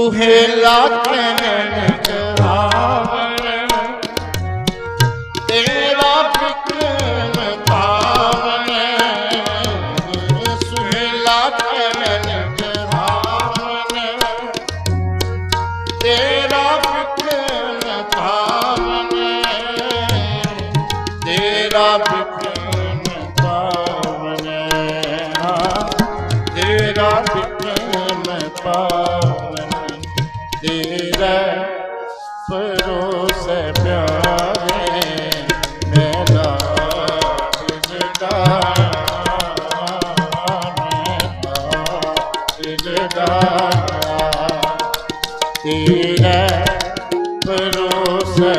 सुहेला ਸਿਜਦਾ ਤੇਰੇ ਭਰੋਸੇ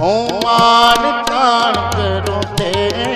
ਓਮਾਨ ਪ੍ਰਾਨ ਕਰੋ ਤੇ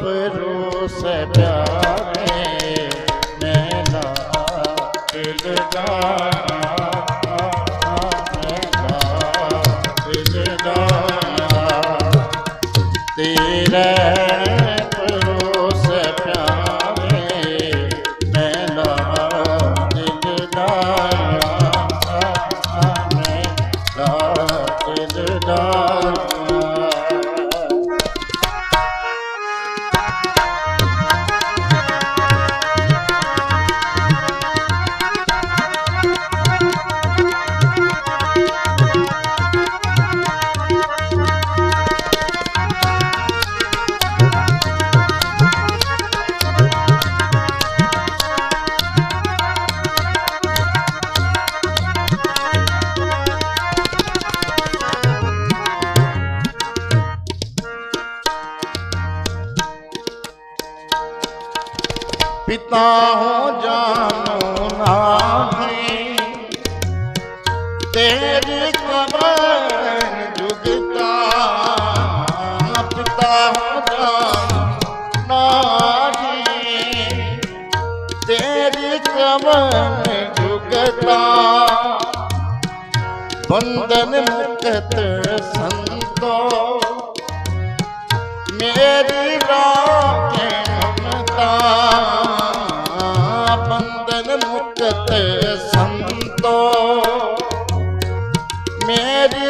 ਆਪਰੂ ਸਦਾ ਮੈਂ ਪਿਤਾ ਹੋ ਜਾਨੋ ਨਾਹੀ। ਤੇਰੀ ਕਬਰ ਜੁਗਤਾ ਪਿਤਾ ਹੋ ਜਾਨੋ ਨਾਹੀ। ਤੇਰੀ ਕਬਰ ਜੁਗਤਾ ਬੰਧਨ ਮੁਕਤ ਸੰਤੋ। ਮੇਰੀ ਰਾਖੇ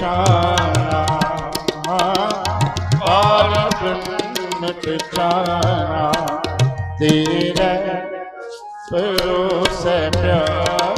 चारा और जन्नत चारा तेरे प्यारा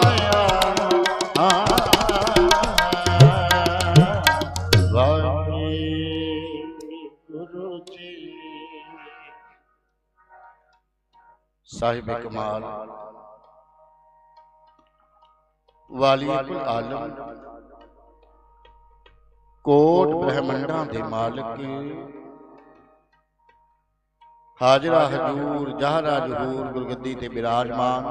ਸਾਹਿਬ ਕਮਾਲ ਵਾਲੀ ਆਲਮ। ਕੋਟ ਬ੍ਰਹਮੰਡਾਂ ਦੇ ਮਾਲਕ ਹਾਜ਼ਰਾ ਹਜੂਰ ਜਹਰਾ ਜਹੂਰ ਗੁਰਗੱਦੀ ਤੇ ਬਿਰਾਜਮਾਨ।